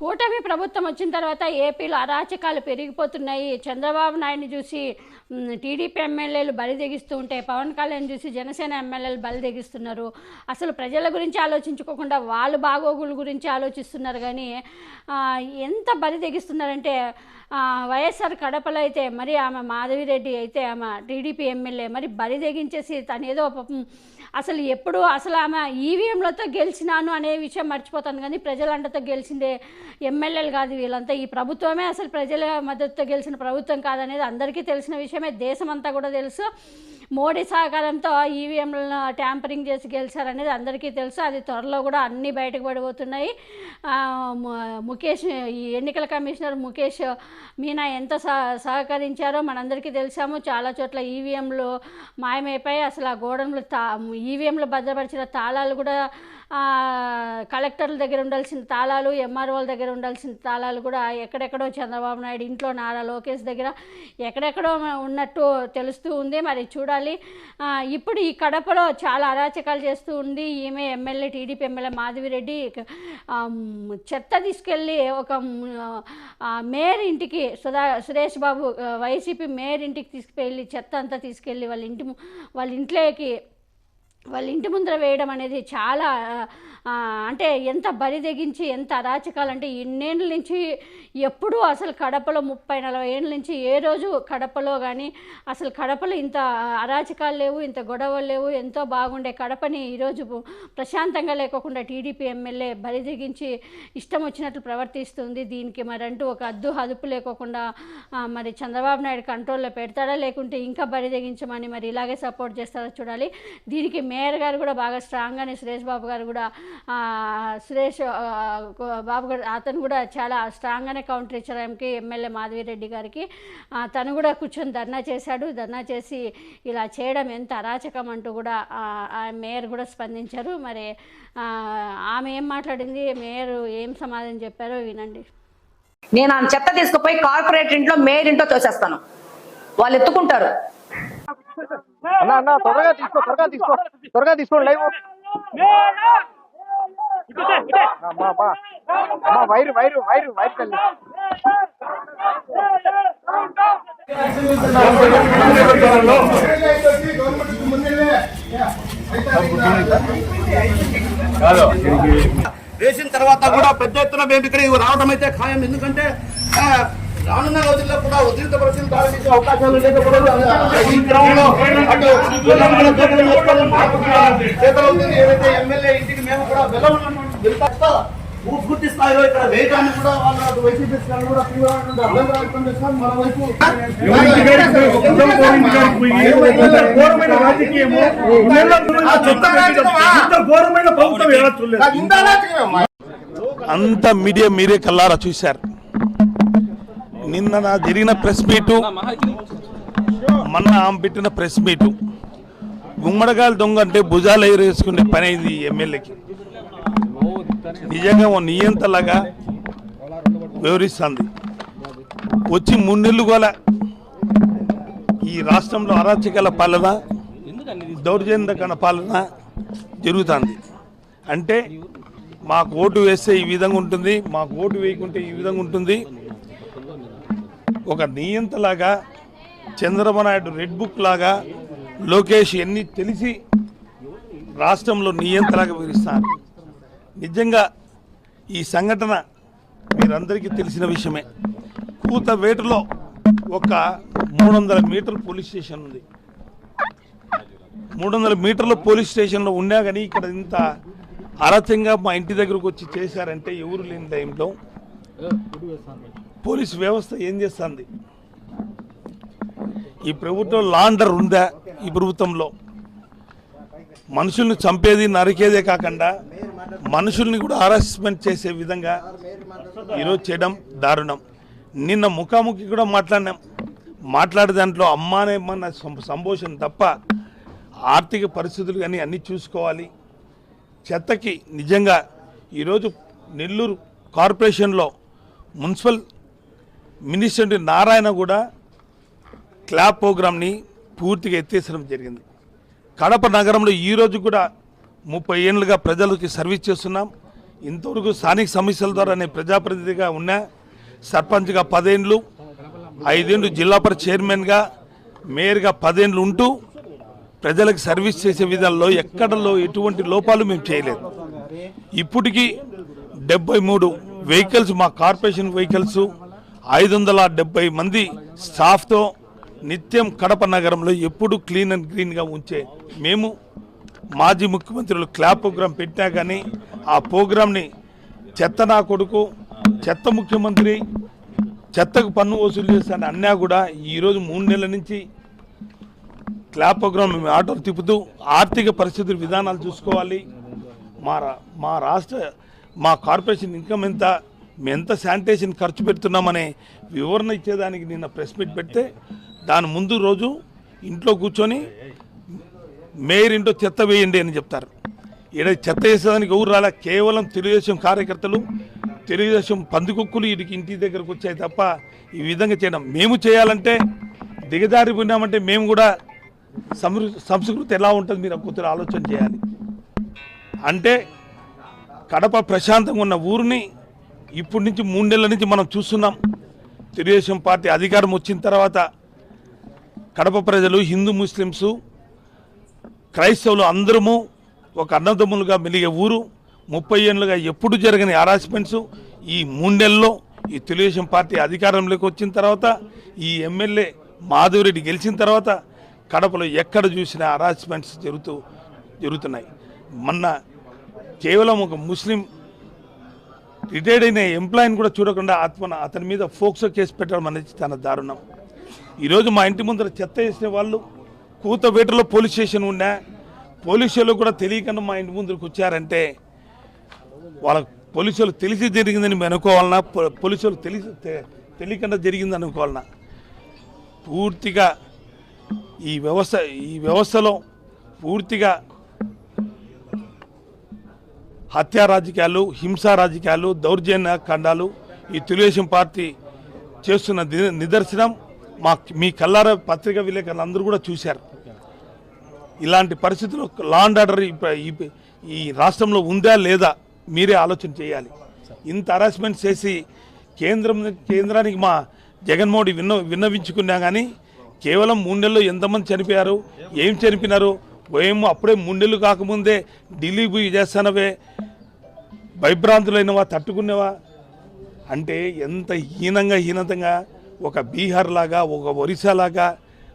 కూటమి ప్రభుత్వం వచ్చిన తర్వాత ఏపీలో అరాచకాలు పెరిగిపోతున్నాయి. చంద్రబాబు నాయుడిని చూసి టీడీపీ ఎమ్మెల్యేలు బలి తెగిస్తూ ఉంటే పవన్ కళ్యాణ్ చూసి జనసేన ఎమ్మెల్యేలు బలి తెగిస్తున్నారు. అసలు ప్రజల గురించి ఆలోచించుకోకుండా వాళ్ళు బాగోగుల గురించి ఆలోచిస్తున్నారు కానీ ఎంత బలి తెగిస్తున్నారంటే వైఎస్ఆర్ కడపలో అయితే మరి ఆమె మాధవిరెడ్డి అయితే ఆమె టీడీపీ ఎమ్మెల్యే మరి బలి తెగించేసి తనేదో అసలు ఎప్పుడు అసలు ఆమె ఈవీఎంలతో గెలిచినాను అనే విషయం మర్చిపోతాను కానీ ప్రజలందరితో గెలిచిందే ఎమ్మెల్యేలు కాదు వీళ్ళంతా. ఈ ప్రభుత్వమే అసలు ప్రజల మద్దతుతో గెలిచిన ప్రభుత్వం కాదనేది అందరికీ తెలిసిన విషయం. విషయమే దేశమంతా కూడా తెలుసు. మోడీ సహకారంతో ఈవీఎంలను ట్యాంపరింగ్ చేసి గెలిచారనేది అందరికీ తెలుసు. అది త్వరలో కూడా అన్నీ బయటకు పడిపోతున్నాయి. ముఖేష్ ఈ ఎన్నికల కమిషనర్ ముఖేష్ మీనా ఎంత సహ సహకరించారో మనందరికీ తెలిసాము. చాలా చోట్ల ఈవీఎంలు మాయమైపోయి అసలు ఆ గోడౌన్లు తా ఈవీఎంలు భద్రపరిచిన తాళాలు కూడా కలెక్టర్ల దగ్గర ఉండాల్సిన తాళాలు ఎంఆర్ఓల దగ్గర ఉండాల్సిన తాళాలు కూడా ఎక్కడెక్కడో చంద్రబాబు నాయుడు ఇంట్లో నారా లోకేష్ దగ్గర ఎక్కడెక్కడో ఉన్నట్టు తెలుస్తూ ఉంది. మరి చూడాలి ఆ, ఇప్పుడు ఈ కడపలో చాలా అరాచకాలు చేస్తూ ఉంది ఈమె ఎమ్మెల్యే టీడీపీ ఎమ్మెల్యే మాధవిరెడ్డి చెత్త తీసుకెళ్ళి ఒక మేయర్ ఇంటికి సుధా సురేష్ బాబు వైసీపీ మేయర్ ఇంటికి తీసుకెళ్ళి చెత్త అంతా తీసుకెళ్ళి వాళ్ళ ఇంటి వాళ్ళ ఇంట్లోకి వాళ్ళ ఇంటి ముందర వేయడం అనేది చాలా అంటే ఎంత బరి తెగించి ఎంత అరాచకాలు అంటే ఇన్నేళ్ళ నుంచి ఎప్పుడూ అసలు కడపలో ముప్పై నలభై ఏళ్ళ నుంచి ఏ రోజు కడపలో కానీ అసలు కడపలో ఇంత అరాచకాలు లేవు ఇంత గొడవలు లేవు ఎంతో బాగుండే కడపని ఈరోజు ప్రశాంతంగా లేకోకుండా టీడీపీ ఎమ్మెల్యే బరి తెగించి ఇష్టం వచ్చినట్లు ప్రవర్తిస్తుంది. దీనికి మరి అంటూ ఒక అద్దు అదుపు లేకోకుండా మరి చంద్రబాబు నాయుడు కంట్రోల్లో పెడతాడా లేకుంటే ఇంకా బరి తెగించమని మరి ఇలాగే సపోర్ట్ చేస్తారో చూడాలి. దీనికి మేయర్ గారు కూడా బాగా స్ట్రాంగ్గానే సురేష్ బాబు గారు కూడా సురేష్ బాబు గారు అతను కూడా చాలా స్ట్రాంగ్గానే కౌంటర్ ఇచ్చారు ఆమెకి ఎమ్మెల్యే మాధవిరెడ్డి గారికి. తను కూడా కూర్చొని ధర్నా చేశాడు. ధర్నా చేసి ఇలా చేయడం ఎంత అరాచకం అంటూ కూడా ఆ, మేయర్ కూడా స్పందించారు. మరి ఆమె ఏం మాట్లాడింది? మేయర్ ఏం సమాధానం చెప్పారో వినండి. నేను ఆ చెత్త తీసుకుపోయి కార్పొరేట్ ఇంట్లో మేయర్ ఇంట్లో తోసేస్తాను. వాళ్ళు ఎత్తుకుంటారు. అన్న అన్న త్వరగా తీసుకో త్వరగా తీసుకో. త్వరగా తీసుకోండి లైవ్ అమ్మా వైరు వైరు వైరు వైరు తల్లి. వేసిన తర్వాత కూడా పెద్ద ఎత్తున మేము ఇక్కడ రావడం అయితే ఖాయం. ఎందుకంటే ఆ, రానున్న రోజుల్లో కూడా ఉద్రిక్త పరిస్థితులు ప్రారంభించే అవకాశాలు లేకపోవడం ఈ క్రమంలో అటు తెలంగాణ చేతులు వేసుకోవడం మాకు కూడా చేతలవుతుంది ఏదైతే ఎమ్మెల్యే ఇంటికి మేము కూడా వెళ్ళమన్నాము వెళ్తా బూత్ పూర్తి స్థాయిలో ఇక్కడ వేయడానికి కూడా వాళ్ళు వైసీపీ కూడా తీవ్రమైనటువంటి అభ్యంతరాలు వ్యక్తం చేస్తున్నారు. మన వైపు? అంత మీడియా మీరే కల్లారా చూశారు. నిన్న నా జరిగిన ప్రెస్ మీటు మొన్న ఆమె పెట్టిన ప్రెస్ మీటు. గుమ్మడగాలి దొంగ అంటే భుజాలు ఎగరేసుకునే పని అయింది ఎమ్మెల్యేకి. నిజంగా ఓ నియంతలాగా వివరిస్తుంది. వచ్చి మూడు నెలలు గోల. ఈ రాష్ట్రంలో అరాచకాల పాలన దౌర్జన్యకన పాలన జరుగుతుంది. అంటే మాకు ఓటు వేస్తే ఈ విధంగా ఉంటుంది మాకు ఓటు వేయకుంటే ఈ విధంగా ఉంటుంది. ఒక నియంతలాగా చంద్రబాబు నాయుడు రెడ్ బుక్ లాగా లోకేష్ ఎన్ని తెలిసి రాష్ట్రంలో నియంతలాగా వివరిస్తారు. నిజంగా ఈ సంఘటన మీరందరికీ తెలిసిన విషయమే. కూతవేటులో ఒక మూడు వందల మీటర్ పోలీస్ స్టేషన్ ఉంది. మూడు వందల మీటర్ల పోలీస్ స్టేషన్లో ఉన్నా కానీ ఇక్కడ ఇంత అరచంగా మా ఇంటి దగ్గరకు వచ్చి చేశారంటే ఎవరు లేని టైంలో పోలీస్ వ్యవస్థ ఏం చేస్తుంది? ఈ ప్రభుత్వం లాండర్ ఉందా ఈ ప్రభుత్వంలో? మనుషుల్ని చంపేది నరికేదే కాకుండా మనుషుల్ని కూడా హరాస్మెంట్ చేసే విధంగా ఈరోజు చేయడం దారుణం. నిన్న ముఖాముఖి కూడా మాట్లాడినాం. మాట్లాడే దాంట్లో అమ్మానేమన్న సం- సంభోషణ తప్ప ఆర్థిక పరిస్థితులు కానీ అన్నీ చూసుకోవాలి. చెత్తకి నిజంగా ఈరోజు నెల్లూరు కార్పొరేషన్లో మున్సిపల్ మినిస్టర్ నారాయణ కూడా క్లాబ్ ప్రోగ్రామ్ని పూర్తిగా ఎత్తేసడం జరిగింది. కడప నగరంలో ఈరోజు కూడా ముప్పై ఏళ్ళుగా ప్రజలకి సర్వీస్ చేస్తున్నాం. ఇంతవరకు స్థానిక సమస్యల ద్వారా నేను ప్రజాప్రతినిధిగా ఉన్నా. సర్పంచ్గా పదేండ్లు ఐదేండ్లు జిల్లా పరి చైర్మన్గా మేయర్గా పదేండ్లు ఉంటూ ప్రజలకు సర్వీస్ చేసే విధాల్లో ఎక్కడలో ఎటువంటి లోపాలు మేము చేయలేదు. ఇప్పటికీ డెబ్బై మూడు వెహికల్స్ మా కార్పొరేషన్ వెహికల్స్ ఐదు వందల డెబ్బై మంది స్టాఫ్తో నిత్యం కడప నగరంలో ఎప్పుడు క్లీన్ అండ్ గ్రీన్గా ఉంచే మేము మాజీ ముఖ్యమంత్రులు క్లాప్ ప్రోగ్రాం పెట్టినా కానీ ఆ ప్రోగ్రాంని చెత్త నా కొడుకు చెత్త ముఖ్యమంత్రి చెత్తకు పన్ను వసూలు చేస్తాను అన్నా కూడా ఈరోజు మూడు నెలల నుంచి క్లాప్ ప్రోగ్రాం మేము ఆటోలు తిప్పుతూ ఆర్థిక పరిస్థితుల విధానాలు చూసుకోవాలి. మా రా- మా రాష్ట్ర మా కార్పొరేషన్ ఇన్కమ్ ఎంత ఎంత శానిటేషన్ ఖర్చు పెడుతున్నామనే వివరణ ఇచ్చేదానికి నిన్న ప్రెస్ మీట్ పెడితే దాని ముందు రోజు ఇంట్లో కూర్చొని మేయర్ ఇంటో చెత్త వేయండి అని చెప్తారు. ఈడ చెత్త వేసేదానికి ఎవరు రాలే? కేవలం తెలుగుదేశం కార్యకర్తలు తెలుగుదేశం పందికొక్కులు వీటికి ఇంటి దగ్గరకు వచ్చాయి తప్ప ఈ విధంగా చేయడం. మేము చేయాలంటే దిగజారిపోయినామంటే మేము కూడా సంస్కృతి ఎలా ఉంటుంది మీరు కొద్దిగా ఆలోచన చేయాలి. అంటే కడప ప్రశాంతంగా ఉన్న ఊరిని ఇప్పటి నుంచి మూడు నెలల నుంచి మనం చూస్తున్నాం. తెలుగుదేశం పార్టీ అధికారం వచ్చిన తర్వాత కడప ప్రజలు హిందూ ముస్లిమ్స్ క్రైస్తవులు అందరము ఒక అన్నదమ్ములుగా మెలిగే ఊరు. ముప్పై ఏళ్ళుగా ఎప్పుడు జరగని హరాస్మెంట్స్ ఈ మూడు నెలల్లో ఈ తెలుగుదేశం పార్టీ అధికారంలోకి వచ్చిన తర్వాత ఈ ఎమ్మెల్యే మాధవరెడ్డి గెలిచిన తర్వాత కడపలో ఎక్కడ చూసినా హరాస్మెంట్స్ జరుగుతూ జరుగుతున్నాయి. మొన్న కేవలం ఒక ముస్లిం రిటైర్డ్ అయిన ఎంప్లాయీని కూడా చూడకుండా ఆత్మన అతని మీద ఫోక్సో కేసు పెట్టడం అనేది చాలా దారుణం. ఈరోజు మా ఇంటి ముందర చెత్త వేసిన వాళ్ళు కూతవేటలో పోలీస్ స్టేషన్ ఉన్నా పోలీసులు కూడా తెలియకుండా మా ఇంటి ముందరకు వచ్చారంటే వాళ్ళ పోలీసులు తెలిసి జరిగిందని మేము అనుకోవాలన్నా పోలీసులు తెలిసి తెలియకుండా జరిగిందని అనుకోవాలన్నా పూర్తిగా ఈ వ్యవస్థ ఈ వ్యవస్థలో పూర్తిగా హత్యా రాజకీయాలు హింసా రాజకీయాలు దౌర్జన్య ఖండాలు ఈ తెలుగుదేశం పార్టీ చేస్తున్న నిదర్శనం మా మీ కల్లార పత్రిక విలేకరులు అందరూ కూడా చూశారు. ఇలాంటి పరిస్థితుల్లో లాండ్ ఆర్డర్ ఈ- రాష్ట్రంలో ఉందా లేదా మీరే ఆలోచన చేయాలి. ఇంత హరాస్మెంట్ చేసి కేంద్రం కేంద్రానికి మా జగన్మోహన్ విన్న విన్నవించుకున్నా కానీ కేవలం మూడు నెలలు ఎంతమంది చనిపోయారు ఏం చనిపోయినారు ఏమో అప్పుడే మూడు నెలలు కాకముందే ఢిల్లీ పోయి చేస్తానవే భయభ్రాంతులైనవా తట్టుకునేవా? అంటే ఎంత హీనంగా హీనతంగా ఒక బీహార్ లాగా ఒక ఒరిస్సా లాగా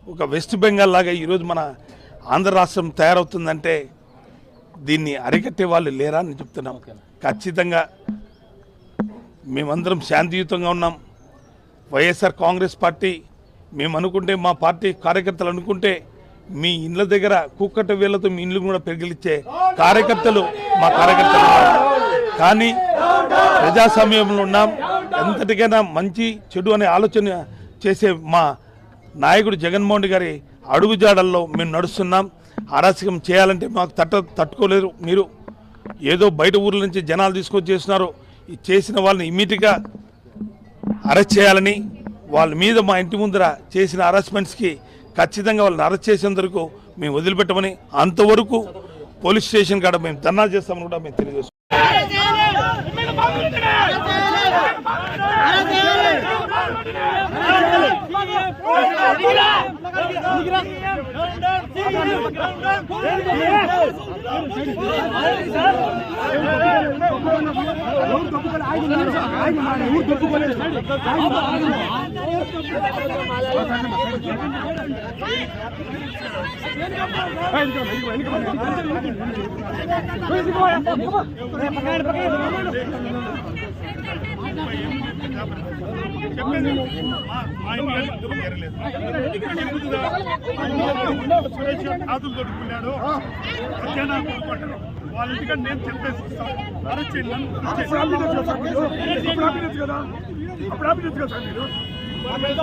ఒక వెస్ట్ బెంగాల్ లాగా ఈరోజు మన ఆంధ్ర రాష్ట్రం తయారవుతుందంటే దీన్ని అరికట్టే వాళ్ళు లేరా అని చెప్తున్నాం. ఖచ్చితంగా మేమందరం శాంతియుతంగా ఉన్నాం. వైఎస్ఆర్ కాంగ్రెస్ పార్టీ మేము అనుకుంటే మా పార్టీ కార్యకర్తలు అనుకుంటే మీ ఇండ్ల దగ్గర కుక్కట వేళ్ళతో మీ ఇండ్లు కూడా పెరిగిలిచ్చే కార్యకర్తలు మా కార్యకర్తలు కానీ ప్రజాస్వామ్యంలో ఉన్నాం. ఎంతటికైనా మంచి చెడు అనే ఆలోచన చేసే మా నాయకుడు జగన్మోహన్ రెడ్డి గారి అడుగుజాడల్లో మేము నడుస్తున్నాం. అరాచకం చేయాలంటే మాకు తట్ట తట్టుకోలేరు. మీరు ఏదో బయట ఊర్ల నుంచి జనాలు తీసుకొచ్చి చేస్తున్నారు. ఈ చేసిన వాళ్ళని ఇమీడియట్గా అరెస్ట్ చేయాలని వాళ్ళ మీద మా ఇంటి ముందర చేసిన అరెస్ట్మెంట్స్కి ఖచ్చితంగా వాళ్ళని అరెస్ట్ చేసేందుకు మేము వదిలిపెట్టమని అంతవరకు పోలీస్ స్టేషన్ కాడ మేము ధర్నా చేస్తామని కూడా మేము తెలియజేస్తాం ఆదులు దొరుకుతున్నాడు సత్యానా కొడుకుంటాడు వాళ్ళ ఇంటికంటే నేను చెప్పేసి ఇస్తాను అరెస్ట్ చేయండి అరెస్ట్ చేయండి. అప్పుడు ఆపినచ్చు కదా అప్పుడు ఆపినచ్చు కదా సార్ మీరు మేము